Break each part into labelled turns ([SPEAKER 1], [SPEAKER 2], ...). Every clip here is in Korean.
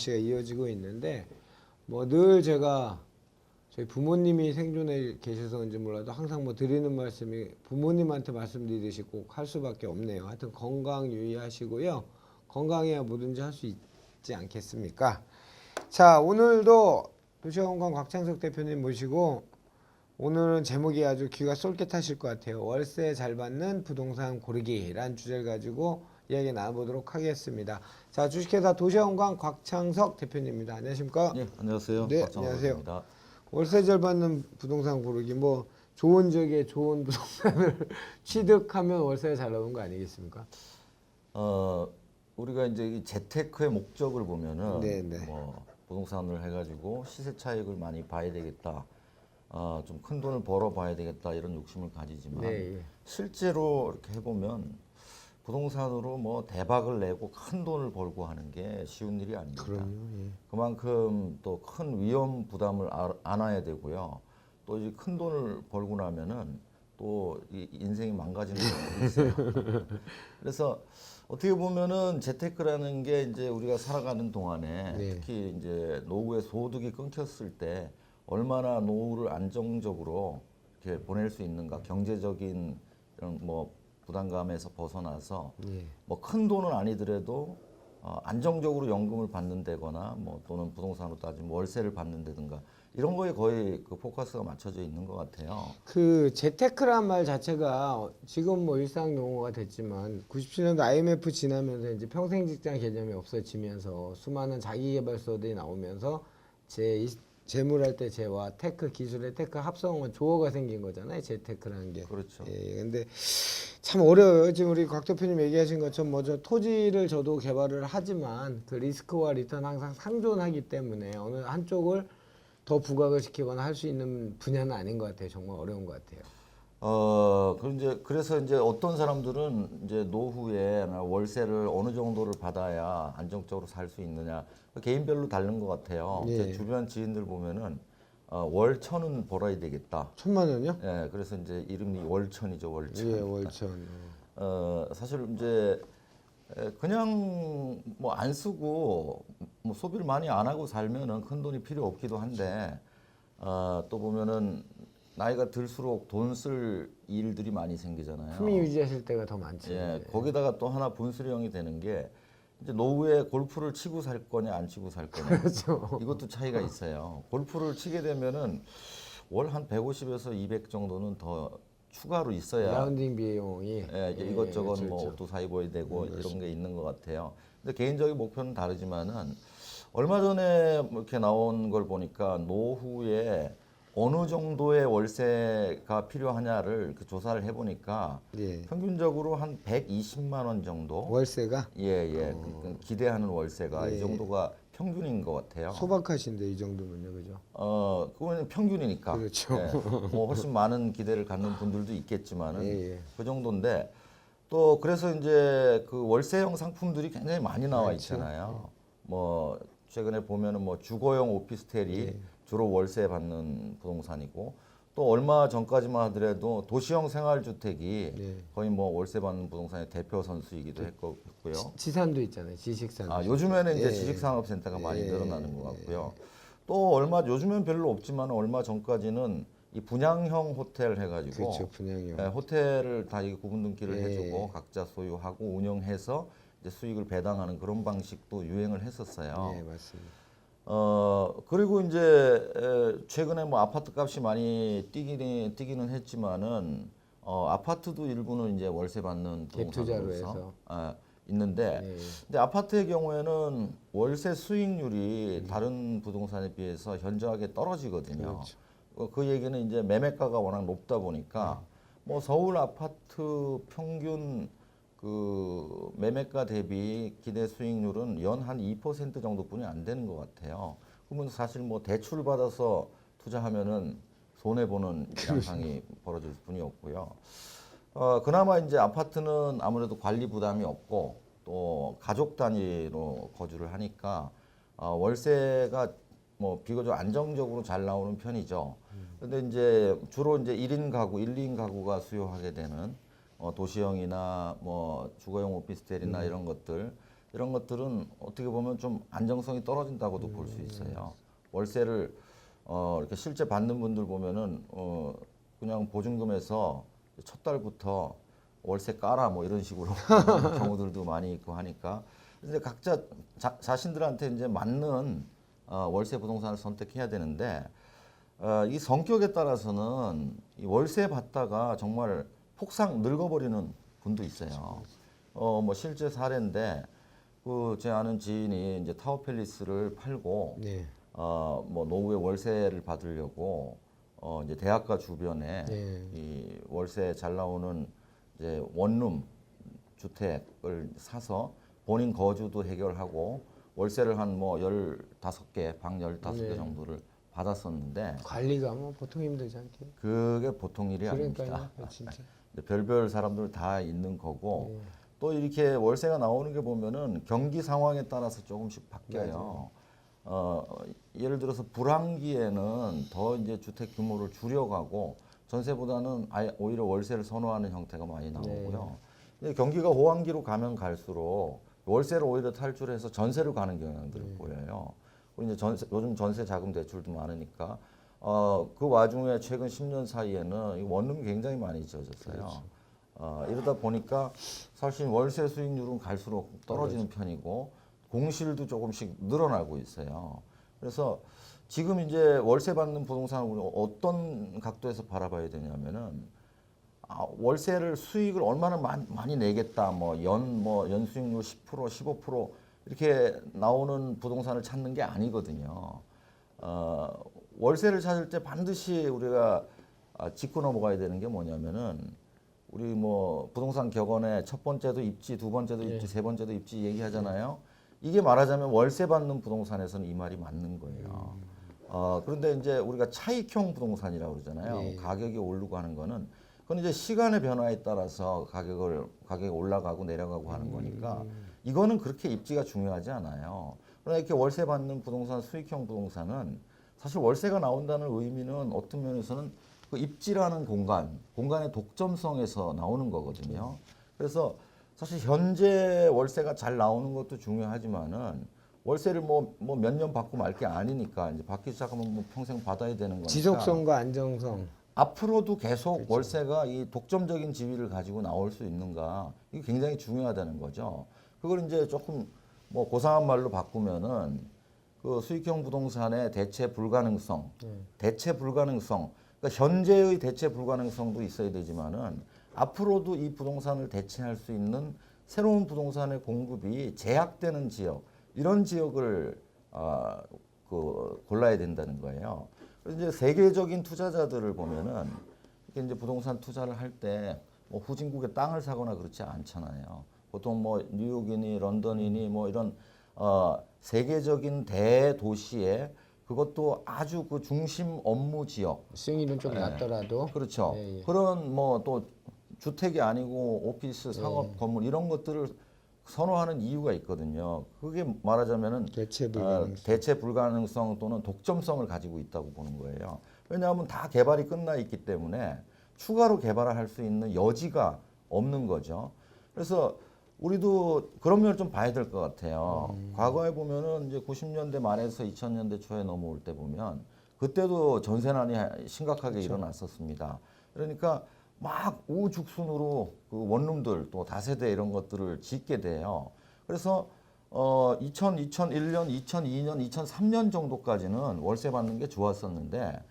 [SPEAKER 1] 날씨가 이어지고 있는데 뭐 늘 제가 저희 부모님이 생존해 계셔서인지 몰라도 항상 뭐 드리는 말씀이 부모님한테 말씀드리듯이 꼭 할 수밖에 없네요. 하여튼 건강 유의하시고요. 건강해야 뭐든지 할 수 있지 않겠습니까? 자 오늘도 도시공간 곽창석 대표님 모시고 오늘은 제목이 아주 귀가 쏠깃하실 것 같아요. 월세 잘 받는 부동산 고르기란 주제를 가지고 이야기 나눠보도록 하겠습니다. 자 주식회사 도시공간 곽창석 대표님입니다. 안녕하십니까?
[SPEAKER 2] 예, 안녕하세요.
[SPEAKER 1] 네,
[SPEAKER 2] 박정호입니다.
[SPEAKER 1] 월세 잘 받는 부동산 고르기 뭐 좋은 지역에 좋은 부동산을 취득하면 월세가 잘 나오는 거 아니겠습니까?
[SPEAKER 2] 어, 우리가 이제 이 재테크의 목적을 보면은
[SPEAKER 1] 네, 네.
[SPEAKER 2] 뭐 부동산을 해가지고 시세 차익을 많이 봐야 되겠다. 아, 좀 큰 돈을 벌어 봐야 되겠다 이런 욕심을 가지지만
[SPEAKER 1] 네, 예.
[SPEAKER 2] 실제로 이렇게 해보면 부동산으로 뭐 대박을 내고 큰 돈을 벌고 하는 게 쉬운 일이 아닙니다.
[SPEAKER 1] 그럼요. 예.
[SPEAKER 2] 그만큼 또 큰 위험 부담을 아- 안아야 되고요. 또 이제 큰 돈을 벌고 나면은 또이 인생이 망가지는 경우도 있어요. 그래서 어떻게 보면은 재테크라는 게 이제 우리가 살아가는 동안에
[SPEAKER 1] 네.
[SPEAKER 2] 특히 이제 노후의 소득이 끊겼을 때 얼마나 노후를 안정적으로 이렇게 보낼 수 있는가 경제적인 이런 뭐 부담감에서 벗어나서
[SPEAKER 1] 예.
[SPEAKER 2] 뭐큰 돈은 아니더라도 어, 안정적으로 연금을 받는다거나 뭐 또는 부동산으로 따지면 월세를 받는다든가 이런 거에 거의 그 포커스가 맞춰져 있는 것 같아요.
[SPEAKER 1] 그 재테크란 말 자체가 지금 뭐 일상 용어가 됐지만 97년도 IMF 지나면서 이제 평생 직장 개념이 없어지면서 수많은 자기개발서들이 나오면서 제 재물할 때 재와 테크 기술의 테크 합성은 조어가 생긴 거잖아요. 재테크라는 게.
[SPEAKER 2] 그렇죠.
[SPEAKER 1] 예, 근데 참 어려워요. 지금 우리 곽 대표님 얘기하신 것처럼 뭐저 토지를 저도 개발을 하지만 그 리스크와 리턴 항상 상존하기 때문에 어느 한쪽을 더 부각을 시키거나 할 수 있는 분야는 아닌 것 같아요. 정말 어려운 것 같아요.
[SPEAKER 2] 어, 그 이제 그래서 이제 어떤 사람들은 이제 노후에 나 월세를 어느 정도를 받아야 안정적으로 살 수 있느냐 개인별로 다른 것 같아요.
[SPEAKER 1] 예.
[SPEAKER 2] 제 주변 지인들 보면은 어, 월천은 벌어야 되겠다.
[SPEAKER 1] 천만 원요?
[SPEAKER 2] 예, 그래서 이제 이름이 월천이죠, 월천.
[SPEAKER 1] 예, 월천.
[SPEAKER 2] 어, 사실 이제 에, 그냥 뭐 안 쓰고 뭐 소비를 많이 안 하고 살면은 큰 돈이 필요 없기도 한데 어, 또 보면은 나이가 들수록 돈 쓸 일들이 많이 생기잖아요.
[SPEAKER 1] 품위 유지하실 때가 더 많죠.
[SPEAKER 2] 예, 거기다가 또 하나 분수령이 되는 게 이제 노후에 골프를 치고 살 거냐 안 치고 살 거냐
[SPEAKER 1] 그렇죠.
[SPEAKER 2] 이것도 차이가 있어요. 골프를 치게 되면은 월 한 150에서 200 정도는 더 추가로 있어야
[SPEAKER 1] 라운딩 비용이
[SPEAKER 2] 예, 이제
[SPEAKER 1] 예,
[SPEAKER 2] 이것저것
[SPEAKER 1] 그렇죠,
[SPEAKER 2] 뭐
[SPEAKER 1] 그렇죠.
[SPEAKER 2] 옷도 사 입어야 되고 이런 게 있는 것 같아요. 근데 개인적인 목표는 다르지만은 얼마 전에 뭐 이렇게 나온 걸 보니까 노후에 어느 정도의 월세가 필요하냐를 그 조사를 해보니까
[SPEAKER 1] 예.
[SPEAKER 2] 평균적으로 한 120만 원 정도
[SPEAKER 1] 월세가
[SPEAKER 2] 예예 그 기대하는 월세가
[SPEAKER 1] 어. 예.
[SPEAKER 2] 이 정도가 평균인 것 같아요.
[SPEAKER 1] 소박하신데 이 정도면요, 그죠?
[SPEAKER 2] 어 그거는 평균이니까
[SPEAKER 1] 그렇죠.
[SPEAKER 2] 예, 뭐 훨씬 많은 기대를 갖는 분들도 있겠지만은
[SPEAKER 1] 예, 예.
[SPEAKER 2] 그 정도인데 또 그래서 이제 그 월세형 상품들이 굉장히 많이 나와. 있잖아요. 뭐 최근에 보면은 뭐 주거용 오피스텔이
[SPEAKER 1] 예.
[SPEAKER 2] 주로 월세 받는 부동산이고 또 얼마 전까지만 하더라도 도시형 생활주택이
[SPEAKER 1] 예.
[SPEAKER 2] 거의 뭐 월세 받는 부동산의 대표 선수이기도 했고요.
[SPEAKER 1] 지 산도 있잖아요. 지식산.
[SPEAKER 2] 아, 요즘에는 이제
[SPEAKER 1] 예.
[SPEAKER 2] 지식산업센터가 많이
[SPEAKER 1] 예.
[SPEAKER 2] 늘어나는 것 같고요. 또 얼마 요즘엔 별로 없지만 얼마 전까지는 이 분양형 호텔 해가지고
[SPEAKER 1] 그렇죠, 분양이요.
[SPEAKER 2] 예, 호텔을 다 이게 구분 등기를
[SPEAKER 1] 예.
[SPEAKER 2] 해주고 각자 소유하고 운영해서 수익을 배당하는 그런 방식도 유행을 했었어요.
[SPEAKER 1] 예, 맞습니다.
[SPEAKER 2] 어 그리고 이제 에, 최근에 뭐 아파트 값이 많이 뛰기는 뛰기는 했지만은 어 아파트도 일부는 이제 월세 받는 부동산으로서
[SPEAKER 1] 해서.
[SPEAKER 2] 아, 있는데
[SPEAKER 1] 예.
[SPEAKER 2] 근데 아파트의 경우에는 월세 수익률이 다른 부동산에 비해서 현저하게 떨어지거든요.
[SPEAKER 1] 그렇죠.
[SPEAKER 2] 어, 그 얘기는 이제 매매가가 워낙 높다 보니까 뭐 서울 아파트 평균 그 매매가 대비 기대 수익률은 연 한 2% 정도뿐이 안 되는 것 같아요. 그러면 사실 뭐 대출 받아서 투자하면은 손해 보는 양상이 벌어질 뿐이 없고요. 어, 그나마 이제 아파트는 아무래도 관리 부담이 없고 또 가족 단위로 거주를 하니까 어, 월세가 뭐 비교적 안정적으로 잘 나오는 편이죠. 근데 이제 주로 이제 1인 가구, 1, 2인 가구가 수요하게 되는 어, 도시형이나 뭐 주거용 오피스텔이나 이런 것들 이런 것들은 어떻게 보면 좀 안정성이 떨어진다고도 볼수 있어요. 월세를 어, 이렇게 실제 받는 분들 보면은 어, 그냥 보증금에서 첫 달부터 월세 깔아 뭐 이런 식으로 경우들도 많이 있고 하니까. 근데 각자 자, 자신들한테 이제 맞는 어, 월세 부동산을 선택해야 되는데 어, 이 성격에 따라서는 이 월세 받다가 정말 폭삭 늙어버리는 분도 있어요. 어, 뭐 실제 사례인데 그 제 아는 지인이 이제 타워 팰리스를 팔고
[SPEAKER 1] 네.
[SPEAKER 2] 어, 뭐 노후에 월세를 받으려고 어, 이제 대학가 주변에
[SPEAKER 1] 네.
[SPEAKER 2] 이 월세 잘 나오는 이제 원룸 주택을 사서 본인 거주도 해결하고 월세를 한 뭐 열다섯 개, 방 열다섯 개
[SPEAKER 1] 네.
[SPEAKER 2] 정도를 받았었는데
[SPEAKER 1] 관리가 뭐 보통 힘들지 않게.
[SPEAKER 2] 그게 보통 일이
[SPEAKER 1] 그러니까요,
[SPEAKER 2] 아닙니다.
[SPEAKER 1] 진짜.
[SPEAKER 2] 별별 사람들 다 있는 거고
[SPEAKER 1] 네.
[SPEAKER 2] 또 이렇게 월세가 나오는 게 보면은 경기 상황에 따라서 조금씩 바뀌어요. 어, 예를 들어서 불황기에는 더 이제 주택 규모를 줄여가고 전세보다는 아예 오히려 월세를 선호하는 형태가 많이 나오고요. 근데 경기가 호황기로 가면 갈수록 월세를 오히려 탈출해서 전세로 가는 경향들을 보여요. 그리고 이제 전세, 요즘 전세 자금 대출도 많으니까 어, 그 와중에 최근 10년 사이에는 이 원룸이 굉장히 많이 지어졌어요. 어, 이러다 보니까 사실 월세 수익률은 갈수록 떨어지는 편이고 공실도 조금씩 늘어나고 있어요. 그래서 지금 이제 월세 받는 부동산을 우리 어떤 각도에서 바라봐야 되냐면은 아, 월세를 수익을 얼마나 많이, 많이 내겠다 뭐 연 뭐 연수익률 10% 15% 이렇게 나오는 부동산을 찾는 게 아니거든요. 어, 월세를 찾을 때 반드시 우리가 아, 짚고 넘어가야 되는 게 뭐냐면은 우리 뭐 부동산 격언에 첫 번째도 입지, 두 번째도 입지, 세 번째도 입지 얘기하잖아요. 이게 말하자면 월세 받는 부동산에서는 이 말이 맞는 거예요. 어, 그런데 이제 우리가 차익형 부동산이라고 그러잖아요.
[SPEAKER 1] 네.
[SPEAKER 2] 가격이 오르고 하는 거는 그건 이제 시간의 변화에 따라서 가격을 가격이 올라가고 내려가고 하는 거니까 이거는 그렇게 입지가 중요하지 않아요. 그러나 이렇게 월세 받는 부동산 수익형 부동산은 사실 월세가 나온다는 의미는 어떤 면에서는 그 입지라는 공간, 공간의 독점성에서 나오는 거거든요. 그래서 사실 현재 월세가 잘 나오는 것도 중요하지만은 월세를 뭐 뭐 몇 년 받고 말 게 아니니까 이제 받기 시작하면 뭐 평생 받아야 되는 거니까
[SPEAKER 1] 지속성과 안정성.
[SPEAKER 2] 앞으로도 계속 월세가 이 독점적인 지위를 가지고 나올 수 있는가 이게 굉장히 중요하다는 거죠. 그걸 이제 조금 뭐 고상한 말로 바꾸면은 그 수익형 부동산의 대체 불가능성, 대체 불가능성, 그러니까 현재의 대체 불가능성도 있어야 되지만은 앞으로도 이 부동산을 대체할 수 있는 새로운 부동산의 공급이 제약되는 지역 이런 지역을 아, 그 골라야 된다는 거예요. 그래서 이제 세계적인 투자자들을 보면은 이제 부동산 투자를 할 때 뭐 후진국의 땅을 사거나 그렇지 않잖아요. 보통 뭐 뉴욕이니 런던이니 뭐 이런 어 세계적인 대도시에 그것도 아주 그 중심 업무 지역
[SPEAKER 1] 수익률은 좀 낮더라도.
[SPEAKER 2] 그렇죠.
[SPEAKER 1] 예, 예.
[SPEAKER 2] 그런 뭐 또 주택이 아니고 오피스, 상업
[SPEAKER 1] 예.
[SPEAKER 2] 건물 이런 것들을 선호하는 이유가 있거든요. 그게 말하자면은
[SPEAKER 1] 대체
[SPEAKER 2] 어,
[SPEAKER 1] 불가능성.
[SPEAKER 2] 대체 불가능성 또는 독점성을 가지고 있다고 보는 거예요. 왜냐하면 다 개발이 끝나 있기 때문에 추가로 개발을 할 수 있는 여지가 없는 거죠. 그래서 우리도 그런 면을 좀 봐야 될 것 같아요. 과거에 보면은 이제 90년대 말에서 2000년대 초에 넘어올 때 보면 그때도 전세난이 심각하게 일어났었습니다. 그러니까 막 우죽순으로 그 원룸들 또 다세대 이런 것들을 짓게 돼요. 그래서 어 2000, 2001년, 2002년, 2003년 정도까지는 월세 받는 게 좋았었는데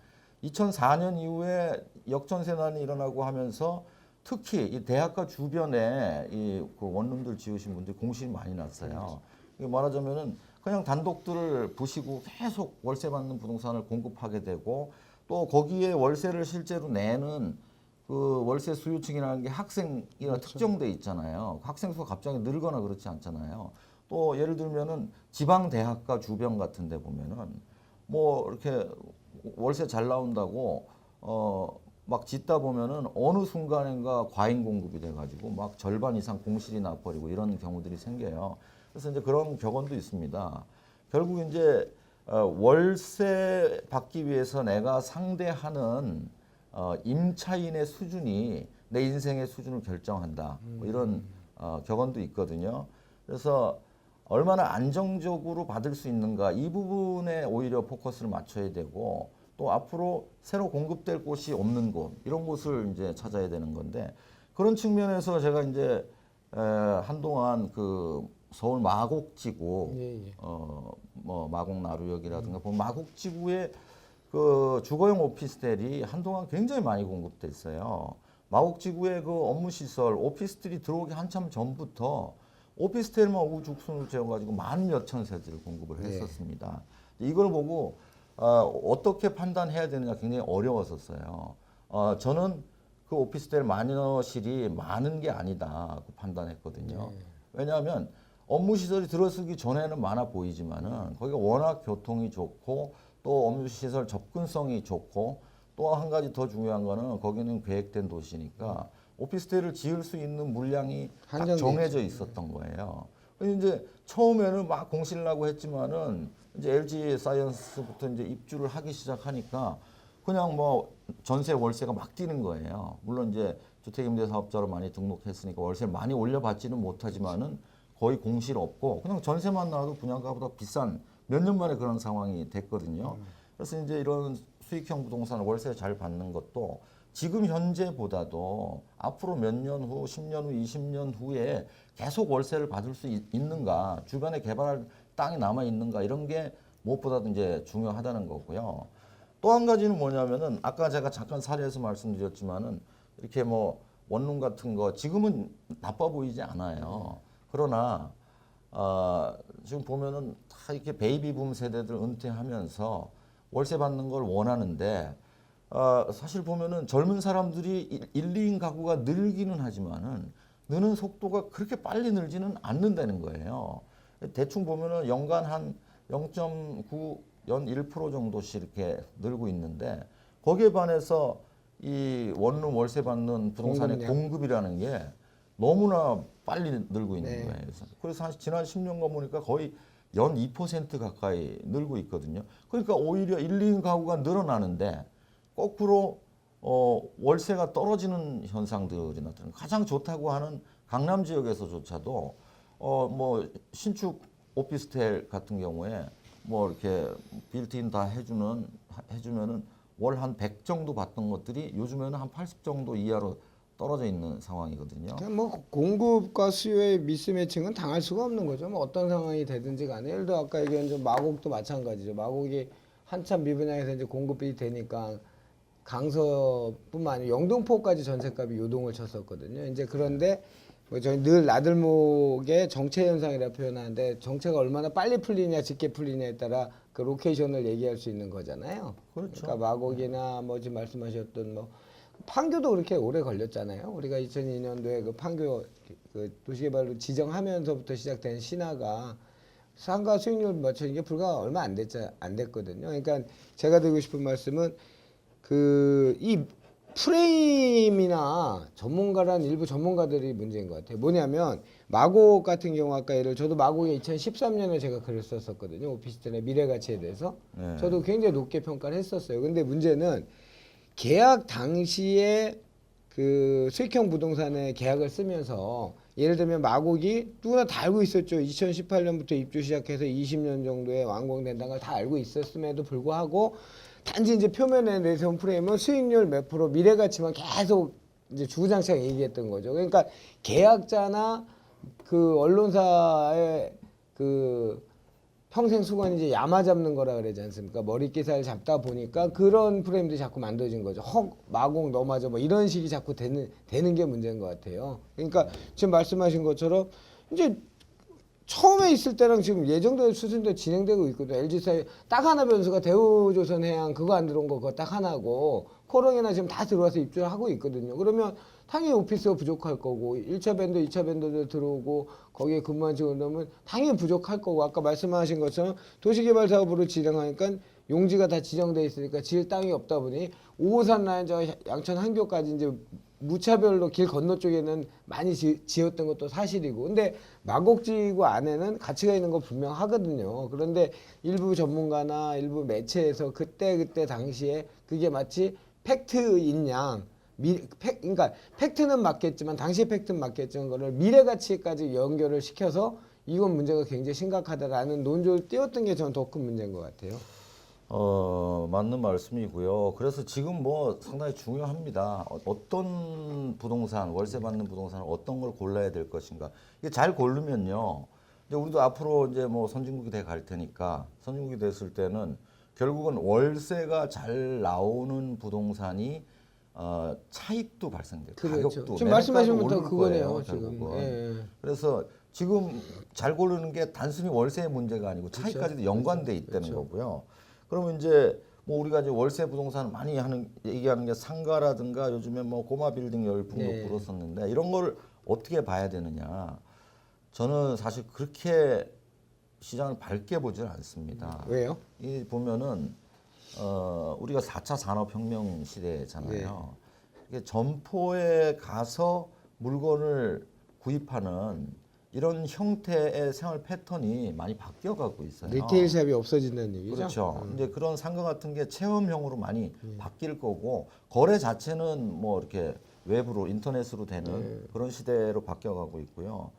[SPEAKER 2] 2004년 이후에 역전세난이 일어나고 하면서 특히 이 대학가 주변에 이그 원룸들 지으신 분들이 공실이 많이 났어요. 이게 말하자면은 그냥 단독들을 부시고 계속 월세 받는 부동산을 공급하게 되고 또 거기에 월세를 실제로 내는 그 월세 수요층이라는 게 학생이라 특정돼 있잖아요. 학생 수가 갑자기 늘거나 그렇지 않잖아요. 또 예를 들면은 지방 대학가 주변 같은 데 보면은 뭐 이렇게 월세 잘 나온다고 어 막 짓다 보면은 어느 순간인가 과잉 공급이 돼 가지고 막 절반 이상 공실이 나버리고 이런 경우들이 생겨요. 그래서 이제 그런 격언도 있습니다. 결국 이제 어, 월세 받기 위해서 내가 상대하는 어, 임차인의 수준이 내 인생의 수준을 결정한다. 뭐 이런 어, 격언도 있거든요. 그래서 얼마나 안정적으로 받을 수 있는가 이 부분에 오히려 포커스를 맞춰야 되고 또 앞으로 새로 공급될 곳이 없는 곳 이런 곳을 이제 찾아야 되는 건데 그런 측면에서 제가 이제 에, 한동안 그 서울 마곡지구
[SPEAKER 1] 예, 예.
[SPEAKER 2] 어뭐 마곡 나루역이라든가 보면 마곡지구에 그 주거용 오피스텔이 한동안 굉장히 많이 공급됐어요. 마곡지구에 그 업무 시설 오피스텔이 들어오기 한참 전부터 오피스텔만 우죽순을 지어가지고 만 몇천 세대를 공급을
[SPEAKER 1] 네.
[SPEAKER 2] 했었습니다. 이걸 보고 어, 어떻게 판단해야 되느냐 굉장히 어려웠었어요. 어, 저는 그 오피스텔 마녀실이 많은 게 아니다 그 판단했거든요. 왜냐하면 업무 시설이 들어서기 전에는 많아 보이지만은 거기가 워낙 교통이 좋고 또 업무 시설 접근성이 좋고 또 한 가지 더 중요한 거는 거기는 계획된 도시니까 오피스텔을 지을 수 있는 물량이 딱 정해져 있었던 거예요. 이제 처음에는 막 공실라고 했지만은 이제 LG 사이언스부터 이제 입주를 하기 시작하니까 그냥 뭐 전세 월세가 막 뛰는 거예요. 물론 이제 주택임대 사업자로 많이 등록했으니까 월세를 많이 올려받지는 못하지만은 거의 공실 없고 그냥 전세만 나와도 분양가보다 비싼 몇 년 만에 그런 상황이 됐거든요. 그래서 이제 이런 수익형 부동산 월세 잘 받는 것도 지금 현재보다도 앞으로 몇 년 후, 10년 후, 20년 후에 계속 월세를 받을 수 있, 있는가, 주변에 개발할 땅이 남아 있는가 이런 게 무엇보다도 이제 중요하다는 거고요. 또 한 가지는 뭐냐면은 아까 제가 잠깐 사례에서 말씀드렸지만은 이렇게 뭐 원룸 같은 거 지금은 나빠 보이지 않아요. 그러나 어, 지금 보면은 다 이렇게 베이비붐 세대들 은퇴하면서 월세 받는 걸 원하는데 어, 사실 보면은 젊은 사람들이 1, 2인 가구가 늘기는 하지만은 느는 속도가 그렇게 빨리 늘지는 않는다는 거예요. 대충 보면은 연간 한 0.9, 연 1% 정도씩 이렇게 늘고 있는데 거기에 반해서 이 원룸 월세 받는 부동산의
[SPEAKER 1] 공급량.
[SPEAKER 2] 공급이라는 게 너무나 빨리 늘고 있는
[SPEAKER 1] 네.
[SPEAKER 2] 거예요. 그래서, 그래서 한 지난 10년간 보니까 거의 연 2% 가까이 늘고 있거든요. 그러니까 오히려 1, 2인 가구가 늘어나는데 거꾸로 어, 월세가 떨어지는 현상들이 나타나는 가장 좋다고 하는 강남 지역에서조차도 어, 뭐 신축 오피스텔 같은 경우에 뭐 이렇게 빌트인 다 해주는 해주면은 월 한 100 정도 받던 것들이 요즘에는 한 80 정도 이하로 떨어져 있는 상황이거든요.
[SPEAKER 1] 그냥 뭐 공급과 수요의 미스매칭은 당할 수가 없는 거죠. 뭐 어떤 상황이 되든지 간에 예를 들어 아까 얘기한 좀 마곡도 마찬가지죠. 마곡이 한참 미분양에서 이제 공급이 되니까 강서뿐만 아니라 영등포까지 전세값이 요동을 쳤었거든요. 이제 그런데 뭐 저희 늘 나들목의 정체 현상이라 표현하는데 정체가 얼마나 빨리 풀리냐 짙게 풀리냐에 따라 그 로케이션을 얘기할 수 있는 거잖아요.
[SPEAKER 2] 그렇죠.
[SPEAKER 1] 그러니까 마곡이나 뭐 지금 말씀하셨던 뭐 판교도 그렇게 오래 걸렸잖아요. 우리가 2002년도에 그 판교 그 도시개발로 지정하면서부터 시작된 신화가 상가 수익률 맞추는 게 불과 얼마 안 됐자 안 됐거든요. 그러니까 제가 드리고 싶은 말씀은 그 이 프레임이나 전문가란 일부 전문가들이 문제인 것 같아요. 뭐냐면 마곡 같은 경우 아까 예를 저도 마곡에 2013년에 제가 글을 썼었거든요. 오피스텔의 미래 가치에 대해서
[SPEAKER 2] 네.
[SPEAKER 1] 저도 굉장히 높게 평가를 했었어요. 근데 문제는 계약 당시에 그 수익형 부동산의 계약을 쓰면서 예를 들면 마곡이 누구나 다 알고 있었죠. 2018년부터 입주 시작해서 20년 정도에 완공된다는 걸 다 알고 있었음에도 불구하고 단지 이제 표면에 내세운 프레임은 수익률 몇 프로 미래 가치만 계속 이제 주구장창 얘기했던 거죠. 그러니까 계약자나 그 언론사의 그 평생 수건이 이제 야마 잡는 거라 그러지 않습니까? 머리끼살 잡다 보니까 그런 프레임들이 자꾸 만들어진 거죠. 헉, 마공 너마저 뭐 이런 식이 자꾸 되는 되는 게 문제인 것 같아요. 그러니까 지금 말씀하신 것처럼 이제 처음에 있을 때랑 지금 예정된 수준대로 진행되고 있거든요. LG사의 딱 하나 변수가 대우조선해양 그거 안 들어온 거 그거 딱 하나고 코롱이나 지금 다 들어와서 입주를 하고 있거든요. 그러면 당연히 오피스가 부족할 거고 1차 밴드, 2차 밴드도 들어오고 거기에 근무한 직원들은 당연히 부족할 거고 아까 말씀하신 것처럼 도시개발 사업으로 진행하니까 용지가 다 지정돼 있으니까 지을 땅이 없다 보니 5호선 라인 저 양천 한교까지 이제 무차별로 길 건너 쪽에는 많이 지, 지었던 것도 사실이고 근데 마곡지구 안에는 가치가 있는 거 분명하거든요. 그런데 일부 전문가나 일부 매체에서 그때 그때 당시에 그게 마치 팩트인 양 미, 팩, 그러니까 팩트는 맞겠지만 당시의 팩트는 맞겠지만 그거를 미래 가치까지 연결을 시켜서 이건 문제가 굉장히 심각하다라는 논조를 띄웠던 게 저는 더 큰 문제인 것 같아요.
[SPEAKER 2] 어, 맞는 말씀이고요. 그래서 지금 뭐 상당히 중요합니다. 어, 어떤 부동산, 월세 받는 부동산을 어떤 걸 골라야 될 것인가. 이게 잘 고르면요. 이제 우리도 앞으로 이제 뭐 선진국이 돼 갈 테니까 선진국이 됐을 때는 결국은 월세가 잘 나오는 부동산이 어, 차익도 발생돼요.
[SPEAKER 1] 그렇죠.
[SPEAKER 2] 가격도
[SPEAKER 1] 지금 말씀하신 것도 그거네요.
[SPEAKER 2] 거예요,
[SPEAKER 1] 지금. 예, 예.
[SPEAKER 2] 그래서 지금 잘 고르는 게 단순히 월세의 문제가 아니고 차이까지도 연관돼 있다는
[SPEAKER 1] 그렇죠.
[SPEAKER 2] 거고요. 그러면 이제 뭐 우리가 이제 월세 부동산 많이 하는 얘기하는 게 상가라든가 요즘에 뭐 꼬마 빌딩 열풍도
[SPEAKER 1] 네.
[SPEAKER 2] 불었었는데 이런 걸 어떻게 봐야 되느냐? 저는 사실 그렇게 시장을 밝게 보질 않습니다.
[SPEAKER 1] 왜요?
[SPEAKER 2] 이 보면은 어 우리가 4차 산업 혁명 시대잖아요. 이게 점포에 가서 물건을 구입하는 이런 형태의 생활 패턴이 많이 바뀌어가고 있어요.
[SPEAKER 1] 리테일 샵이 없어진다는 얘기죠.
[SPEAKER 2] 그렇죠.
[SPEAKER 1] 음.
[SPEAKER 2] 이제 그런 상가 같은 게 체험형으로 많이
[SPEAKER 1] 예.
[SPEAKER 2] 바뀔 거고 거래 자체는 뭐 이렇게 외부로 인터넷으로 되는
[SPEAKER 1] 네.
[SPEAKER 2] 그런 시대로 바뀌어가고 있고요.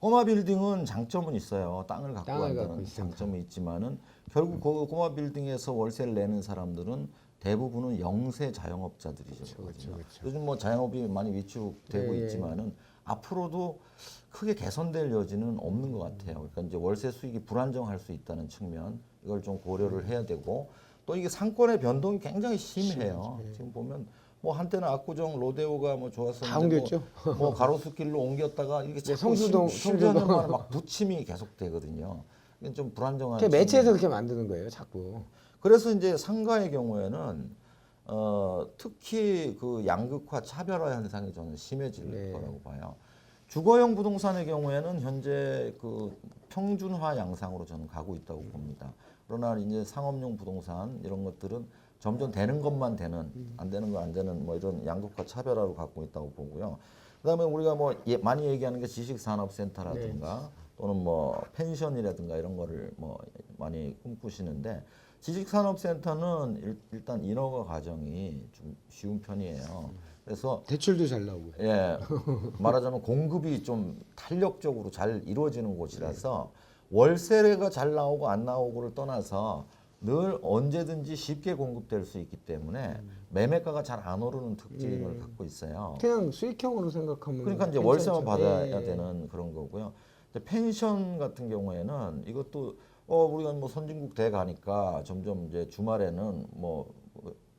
[SPEAKER 2] 꼬마 빌딩은 장점은 있어요. 땅을 갖고
[SPEAKER 1] 땅을 갖고
[SPEAKER 2] 간다는
[SPEAKER 1] 있으니까.
[SPEAKER 2] 장점이 있지만은 결국 그 꼬마 빌딩에서 월세를 내는 사람들은 대부분은 영세 자영업자들이죠.
[SPEAKER 1] 그렇죠, 그렇죠.
[SPEAKER 2] 요즘 뭐 자영업이 많이 위축되고
[SPEAKER 1] 예, 예.
[SPEAKER 2] 있지만은 앞으로도 크게 개선될 여지는 없는 것 같아요. 그러니까 이제 월세 수익이 불안정할 수 있다는 측면 이걸 좀 고려를 해야 되고 또 이게 상권의 변동이 굉장히 심해요. 지금 보면 뭐 한때는 압구정 로데오가 뭐 좋았었는데. 뭐, 뭐 가로수길로 옮겼다가 이게
[SPEAKER 1] 네, 성수동,
[SPEAKER 2] 10, 10여 년
[SPEAKER 1] 성수동.
[SPEAKER 2] 만에 막 부침이 계속 되거든요. 이게 좀 불안정한
[SPEAKER 1] 매체에서 그렇게 만드는 거예요, 자꾸.
[SPEAKER 2] 그래서 이제 상가의 경우에는 어, 특히 그 양극화 차별화 현상이 저는 심해질
[SPEAKER 1] 네.
[SPEAKER 2] 거라고 봐요. 주거용 부동산의 경우에는 현재 그 평준화 양상으로 저는 가고 있다고 봅니다. 그러나 이제 상업용 부동산 이런 것들은 점점 되는 것만 되는 안 되는 거안 되는 뭐 이런 양극화 차별화로 갖고 있다고 보고요. 그다음에 우리가 뭐 예, 많이 얘기하는 게 지식산업센터라든가 또는 뭐 펜션이라든가 이런 거를 뭐 많이 꿈꾸시는데 지식산업센터는 일, 일단 인허가 과정이 좀 쉬운 편이에요. 그래서
[SPEAKER 1] 대출도 잘 나오고.
[SPEAKER 2] 예 말하자면 공급이 좀 탄력적으로 잘 이루어지는 곳이라서 월세가 잘 나오고 안 나오고를 떠나서 늘 언제든지 쉽게 공급될 수 있기 때문에 매매가가 잘 안 오르는 특징을 갖고 있어요.
[SPEAKER 1] 그냥 수익형으로 생각하면
[SPEAKER 2] 그러니까 이제
[SPEAKER 1] 괜찮죠.
[SPEAKER 2] 월세만 받아야
[SPEAKER 1] 예, 예.
[SPEAKER 2] 되는 그런 거고요. 펜션 같은 경우에는 이것도 어 우리가 뭐 선진국 돼 가니까 점점 이제 주말에는 뭐,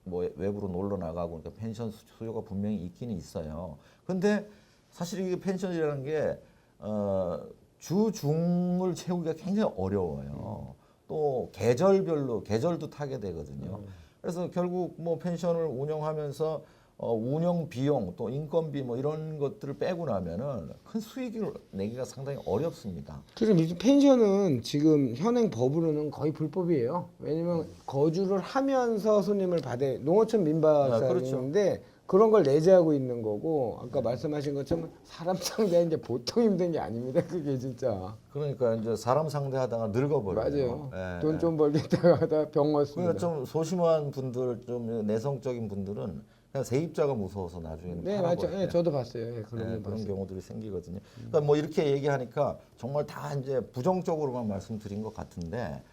[SPEAKER 2] 뭐 외부로 놀러 나가고 그러니까 펜션 수- 수요가 분명히 있기는 있어요. 근데 사실 이게 펜션이라는 게 어, 주중을 채우기가 굉장히 어려워요. 또 계절별로 계절도 타게 되거든요. 그래서 결국 뭐 펜션을 운영하면서 어, 운영 비용 또 인건비 뭐 이런 것들을 빼고 나면은 큰 수익을 내기가 상당히 어렵습니다.
[SPEAKER 1] 그래서 요즘 펜션은 지금 현행 법으로는 거의 불법이에요. 왜냐면 거주를 하면서 손님을 받아 농어촌
[SPEAKER 2] 아,
[SPEAKER 1] 민박사인데 그런 걸 내재하고 있는 거고 아까 말씀하신 것처럼 사람 상대하는 게 보통 힘든 게 아닙니다. 그게 진짜
[SPEAKER 2] 그러니까 이제 사람 상대하다가 늙어버려요.
[SPEAKER 1] 맞아요.
[SPEAKER 2] 예,
[SPEAKER 1] 돈
[SPEAKER 2] 예.
[SPEAKER 1] 좀 벌겠다가 하다 병
[SPEAKER 2] 그러니까. 좀 소심한 분들, 좀 내성적인 분들은 그냥 세입자가 무서워서 나중에는
[SPEAKER 1] 네 맞죠. 예, 저도 봤어요. 예,
[SPEAKER 2] 네,
[SPEAKER 1] 그런 거
[SPEAKER 2] 그런
[SPEAKER 1] 봤어요.
[SPEAKER 2] 경우들이 생기거든요. 그러니까 뭐 이렇게 얘기하니까 정말 다 이제 부정적으로만 말씀드린 것 같은데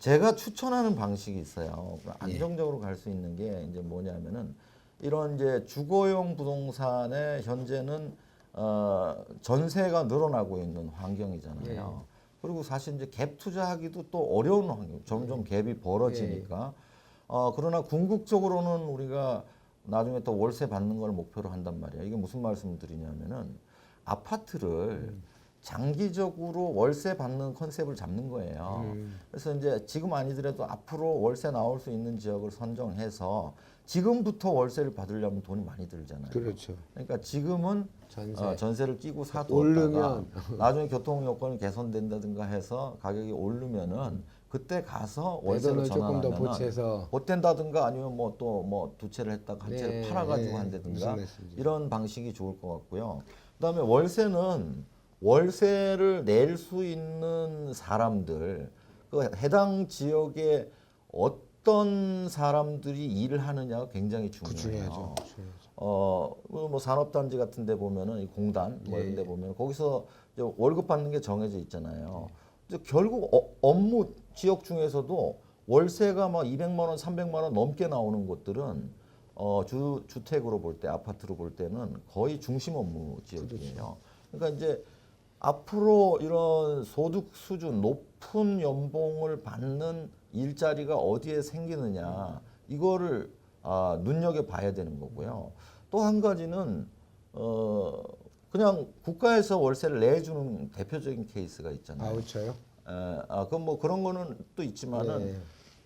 [SPEAKER 2] 제가 추천하는 방식이 있어요.
[SPEAKER 1] 예.
[SPEAKER 2] 안정적으로 갈 수 있는 게 이제 뭐냐면은 이런 이제 주거용 부동산에 현재는 어, 전세가 늘어나고 있는 환경이잖아요.
[SPEAKER 1] 예.
[SPEAKER 2] 그리고 사실 이제 갭 투자하기도 또 어려운 환경, 점점 갭이 벌어지니까. 어, 그러나 궁극적으로는 우리가 나중에 또 월세 받는 걸 목표로 한단 말이에요. 이게 무슨 말씀을 드리냐면은 아파트를 장기적으로 월세 받는 컨셉을 잡는 거예요.
[SPEAKER 1] 음.
[SPEAKER 2] 그래서 이제 지금 아니더라도 앞으로 월세 나올 수 있는 지역을 선정해서 지금부터 월세를 받으려면 돈이 많이 들잖아요.
[SPEAKER 1] 그렇죠.
[SPEAKER 2] 그러니까 지금은
[SPEAKER 1] 전세.
[SPEAKER 2] 어, 전세를 끼고 사두었다가
[SPEAKER 1] 오르면.
[SPEAKER 2] 나중에 교통 여건이 개선된다든가 해서 가격이 오르면은 그때 가서 월세로
[SPEAKER 1] 돈을 조금 더 보채서
[SPEAKER 2] 못된다든가 아니면 뭐 또 뭐 두 채를 했다가 한 채를
[SPEAKER 1] 네,
[SPEAKER 2] 팔아가지고
[SPEAKER 1] 네.
[SPEAKER 2] 한다든가
[SPEAKER 1] 말씀인지.
[SPEAKER 2] 이런 방식이 좋을 것 같고요. 그다음에 월세는 월세를 낼 수 있는 사람들 그 해당 지역에 어떤 사람들이 일을 하느냐가 굉장히
[SPEAKER 1] 그
[SPEAKER 2] 중요해요.
[SPEAKER 1] 중요하죠. 중요하죠.
[SPEAKER 2] 어, 뭐 산업단지 같은 데 보면은 이 공단 뭐
[SPEAKER 1] 네.
[SPEAKER 2] 이런 데 보면 거기서 이제 월급 받는 게 정해져 있잖아요. 결국 어, 업무 지역 중에서도 월세가 막 200만 원, 300만 원 넘게 나오는 곳들은 어, 주 주택으로 볼 때 아파트로 볼 때는 거의 중심 업무 지역이에요. 그러니까 이제 앞으로 이런 소득 수준 높은 연봉을 받는 일자리가 어디에 생기느냐 이거를 아, 눈여겨 봐야 되는 거고요. 또 한 가지는 어 그냥 국가에서 월세를 내주는 대표적인 케이스가 있잖아요.
[SPEAKER 1] 아우처요?
[SPEAKER 2] 에, 아, 그럼 뭐 그런 거는 또 있지만은
[SPEAKER 1] 네.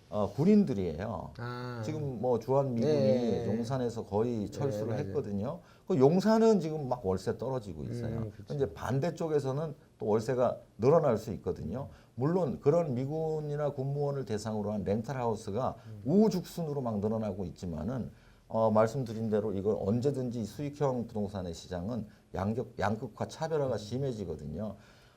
[SPEAKER 2] 어, 군인들이에요.
[SPEAKER 1] 아,
[SPEAKER 2] 지금 뭐 주한 미군이
[SPEAKER 1] 네.
[SPEAKER 2] 용산에서 거의 철수를
[SPEAKER 1] 맞아요.
[SPEAKER 2] 했거든요. 그 용산은 지금 막 월세 떨어지고 있어요.
[SPEAKER 1] 음, 그쵸.
[SPEAKER 2] 이제 반대쪽에서는 또 월세가 늘어날 수 있거든요. 물론 그런 미군이나 군무원을 대상으로 한 렌탈 하우스가
[SPEAKER 1] 음.
[SPEAKER 2] 우후죽순으로 막 늘어나고 있지만은 어, 말씀드린 대로 이걸 언제든지 수익형 부동산의 시장은 양격, 양극화 차별화가
[SPEAKER 1] 음.
[SPEAKER 2] 심해지거든요.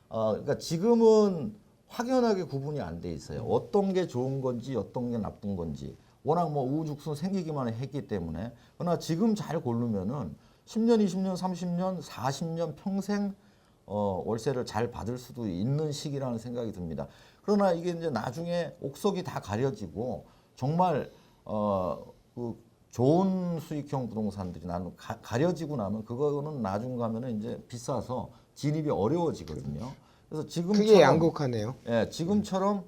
[SPEAKER 2] 어, 그러니까 지금은 확연하게 구분이 안 돼 있어요. 어떤 게 좋은 건지 어떤 게 나쁜 건지 워낙 뭐 우후죽순 생기기만 했기 때문에 그러나 지금 잘 고르면은 10년, 20년, 30년, 40년 평생 어, 월세를 잘 받을 수도 있는 시기라는 생각이 듭니다. 그러나 이게 이제 나중에 옥석이 다 가려지고 정말 어, 그 좋은 수익형 부동산들이 나는 가, 가려지고 나면 그거는 나중 가면은 이제 비싸서 진입이 어려워지거든요. 그래서 지금처럼
[SPEAKER 1] 크게 양극화네요.
[SPEAKER 2] 예, 지금처럼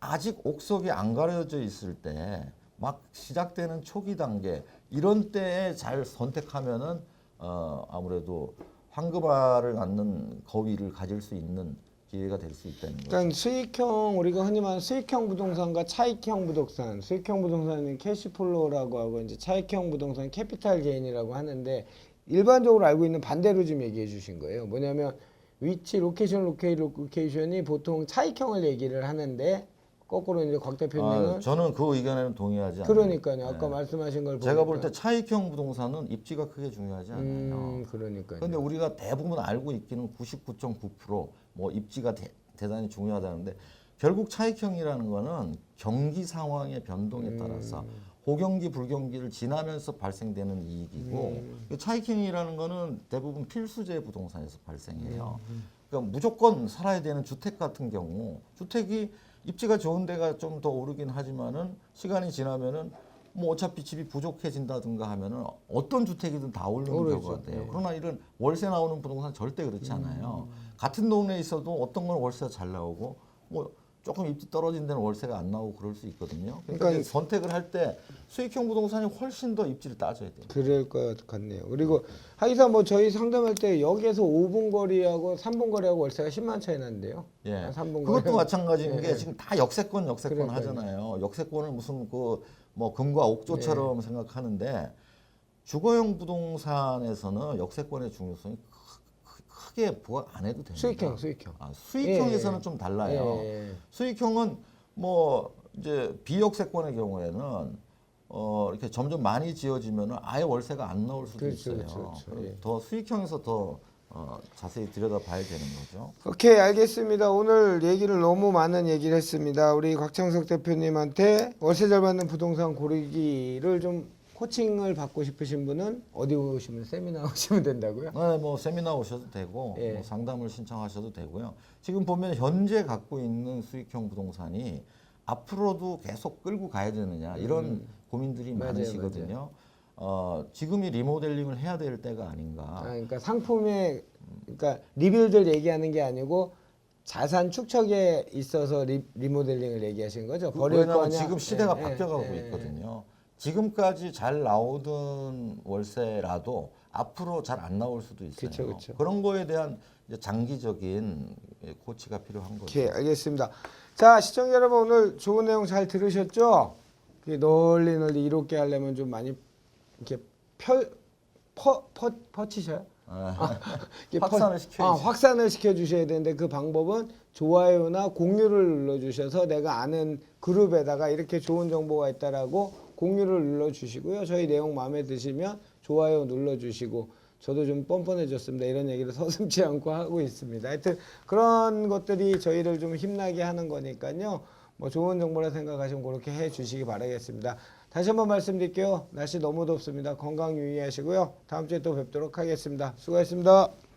[SPEAKER 2] 아직 옥석이 안 가려져 있을 때 막 시작되는 초기 단계 이런 때에 잘 선택하면은 어, 아무래도 황금알을 갖는 거위를 가질 수 있는 기회가 될 수 있다는 거죠.
[SPEAKER 1] 그러니까 수익형 우리가 흔히 말하는 수익형 부동산과 차익형 부동산, 수익형 부동산은 캐시플로우라고 하고 이제 차익형 부동산 캐피탈 게인이라고 하는데 일반적으로 알고 있는 반대로 좀 얘기해 주신 거예요. 뭐냐면 위치, 로케이션, 로케이, 로케이션이 보통 차익형을 얘기를 하는데 거꾸로 이제 곽 대표님은
[SPEAKER 2] 아, 저는 그 의견에는 동의하지 않아요.
[SPEAKER 1] 그러니까요. 아까
[SPEAKER 2] 예.
[SPEAKER 1] 말씀하신 걸
[SPEAKER 2] 제가 볼. 때 차익형 부동산은 입지가 크게 중요하지 않아요.
[SPEAKER 1] 음, 그러니까요.
[SPEAKER 2] 그런데 우리가 대부분 알고 있기는 99.9% 뭐 입지가 대, 단히 중요하다는데 결국 차익형이라는 거는 경기 상황의 변동에
[SPEAKER 1] 음.
[SPEAKER 2] 따라서 호경기 불경기를 지나면서 발생되는 이익이고
[SPEAKER 1] 음.
[SPEAKER 2] 이 차익형이라는 거는 대부분 필수재 부동산에서 발생해요.
[SPEAKER 1] 음,
[SPEAKER 2] 그러니까 무조건 살아야 되는 주택 같은 경우 주택이 입지가 좋은 데가 좀 더 오르긴 하지만은 시간이 지나면은 뭐 어차피 집이 부족해진다든가 하면은 어떤 주택이든 다 오르는. 경우가 돼요.
[SPEAKER 1] 네.
[SPEAKER 2] 그러나 이런 월세 나오는 부동산 절대 그렇지 않아요. 같은 동네에 있어도 어떤 건 월세가 잘 나오고 뭐 조금 입지 떨어진 데는 월세가 안 나오고 그럴 수 있거든요. 그러니까,
[SPEAKER 1] 그러니까
[SPEAKER 2] 선택을 할 때 수익형 부동산이 훨씬 더 입지를 따져야 돼요.
[SPEAKER 1] 그럴 것 같네요. 그리고 하기사 뭐 저희 상담할 때 여기에서 5분 거리하고 3분 거리하고 월세가 10만 차이 난대요.
[SPEAKER 2] 예.
[SPEAKER 1] 한 3분
[SPEAKER 2] 그것도
[SPEAKER 1] 거리하고.
[SPEAKER 2] 마찬가지인
[SPEAKER 1] 예,
[SPEAKER 2] 게
[SPEAKER 1] 예.
[SPEAKER 2] 지금 다 역세권 역세권
[SPEAKER 1] 그러니까요.
[SPEAKER 2] 하잖아요. 역세권을 무슨 그 뭐 금과 옥조처럼
[SPEAKER 1] 네.
[SPEAKER 2] 생각하는데 주거용 부동산에서는 역세권의 중요성이 크, 크게 부각 안 해도 됩니다.
[SPEAKER 1] 수익형, 수익형.
[SPEAKER 2] 아, 수익형에서는
[SPEAKER 1] 예, 예.
[SPEAKER 2] 좀 달라요.
[SPEAKER 1] 예, 예.
[SPEAKER 2] 수익형은 뭐 이제 비역세권의 경우에는 어 이렇게 점점 많이 지어지면은 아예 월세가 안 나올 수도
[SPEAKER 1] 그렇죠,
[SPEAKER 2] 있어요.
[SPEAKER 1] 그렇죠, 그렇죠. 예.
[SPEAKER 2] 더 수익형에서 더 어, 자세히 들여다봐야 되는 거죠.
[SPEAKER 1] 오케이 알겠습니다. 오늘 얘기를 너무 많은 얘기를 했습니다. 우리 곽창석 대표님한테 월세 잘 받는 부동산 고르기를 좀 코칭을 받고 싶으신 분은 어디 오시면 세미나 오시면 된다고요?
[SPEAKER 2] 네, 뭐 세미나 오셔도 되고
[SPEAKER 1] 예.
[SPEAKER 2] 뭐 상담을 신청하셔도 되고요. 지금 보면 현재 갖고 있는 수익형 부동산이 앞으로도 계속 끌고 가야 되느냐 이런 고민들이
[SPEAKER 1] 음. 맞아요,
[SPEAKER 2] 많으시거든요. 어, 지금이 리모델링을 해야 될 때가
[SPEAKER 1] 아,
[SPEAKER 2] 아닌가.
[SPEAKER 1] 그러니까 상품의 그러니까 리빌드를 얘기하는 게 아니고 자산 축척에 있어서 리, 리모델링을 얘기하시는 거죠. 버릴
[SPEAKER 2] 왜냐하면
[SPEAKER 1] 거냐?
[SPEAKER 2] 지금 시대가
[SPEAKER 1] 예,
[SPEAKER 2] 바뀌어가고
[SPEAKER 1] 예, 예.
[SPEAKER 2] 있거든요. 지금까지 잘 나오던 월세라도 앞으로 잘 안 나올 수도 있어요.
[SPEAKER 1] 그쵸, 그쵸.
[SPEAKER 2] 런 거에 대한 장기적인 예, 코치가 필요한 거죠.
[SPEAKER 1] 오케이 알겠습니다. 자 시청자 여러분 오늘 좋은 내용 잘 들으셨죠? 널리 널리 이롭게 하려면 좀 많이 이렇게 펼 퍼, 퍼, 퍼치셔요?
[SPEAKER 2] 아, 확산을
[SPEAKER 1] 퍼-
[SPEAKER 2] 시켜야지.
[SPEAKER 1] 아, 확산을 시켜 주셔야 되는데 그 방법은 좋아요나 공유를 눌러 주셔서 내가 아는 그룹에다가 이렇게 좋은 정보가 있다라고 공유를 눌러 주시고요. 저희 내용 마음에 드시면 좋아요 눌러 주시고 저도 좀 뻔뻔해졌습니다. 이런 얘기를 서슴지 않고 하고 있습니다. 하여튼 그런 것들이 저희를 좀 힘나게 하는 거니까요. 뭐 좋은 정보라 생각하시면 그렇게 해 주시기 바라겠습니다. 다시 한번 말씀드릴게요. 날씨 너무 덥습니다. 건강 유의하시고요. 다음 주에 또 뵙도록 하겠습니다. 수고하셨습니다.